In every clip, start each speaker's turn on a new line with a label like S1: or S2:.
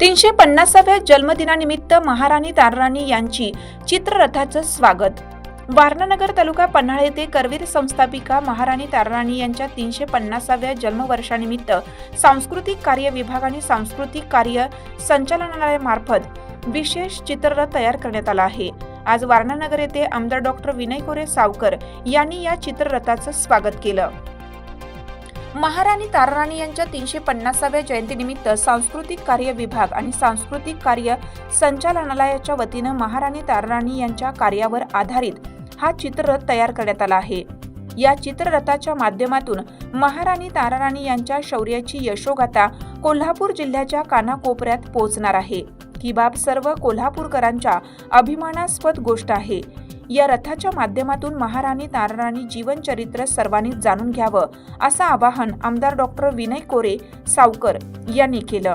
S1: तीनशे पन्नासाव्या जन्मदिनानिमित्त महाराणी ताराराणी यांची चित्ररथाचं स्वागत. वारणानगर तालुका पन्हाळ येथे करवीर संस्थापिका महाराणी ताराराणी यांच्या तीनशे पन्नासाव्या जन्मवर्षानिमित्त सांस्कृतिक कार्य विभाग आणि सांस्कृतिक कार्य संचालनालयामार्फत विशेष चित्ररथ तयार करण्यात आला आहे. आज वारणानगर येथे आमदार डॉक्टर विनय कोरे सावकर यांनी या चित्ररथाचं स्वागत केलं. महाराणी ताराराणी यांच्या तीनशे पन्नासाव्या जयंतीनिमित्त सांस्कृतिक कार्य विभाग आणि सांस्कृतिक कार्य संचालनालयाच्या वतीनं महाराणी ताराराणी यांच्या कार्यावर आधारित हा चित्ररथ तयार करण्यात आला आहे. या चित्ररथाच्या माध्यमातून महाराणी ताराराणी यांच्या शौर्याची यशोगाथा कोल्हापूर जिल्ह्याच्या कानाकोपऱ्यात पोहोचणार आहे. ही बाब सर्व कोल्हापूरकरांच्या अभिमानास्पद गोष्ट आहे. या रथाच्या माध्यमातून महाराणी ताराराणी जीवनचरित्र सर्वांनी जाणून घ्यावं असं आवाहन आमदार डॉक्टर विनय कोरे सावकर यांनी केलं.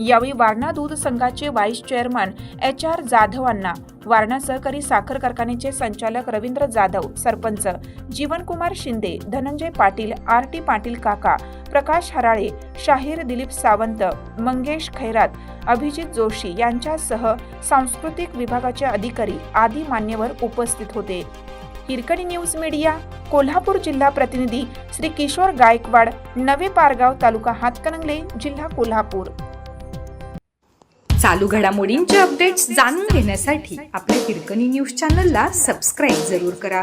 S1: यावेळी वारणा दूध संघाचे व्हाईस चेअरमन एच आर जाधवांना वारणा सहकारी साखर कारखान्याचे संचालक रवींद्र जाधव सरपंच जीवनकुमार शिंदे धनंजय पाटील आर टी पाटील काका प्रकाश हराळे शाहीर दिलीप सावंत मंगेश खैरात अभिजित जोशी यांच्यासह सांस्कृतिक विभागाचे अधिकारी आदी मान्यवर उपस्थित होते. हिरकणी न्यूज मीडिया कोल्हापूर जिल्हा प्रतिनिधी श्री किशोर गायकवाड नवे पारगाव तालुका हातकणंगले जिल्हा कोल्हापूर.
S2: चालू घडामोडींचे अपडेट्स जाणून घेण्यासाठी आपल्या हिरकणी न्यूज चॅनलला सबस्क्राईब जरूर करा.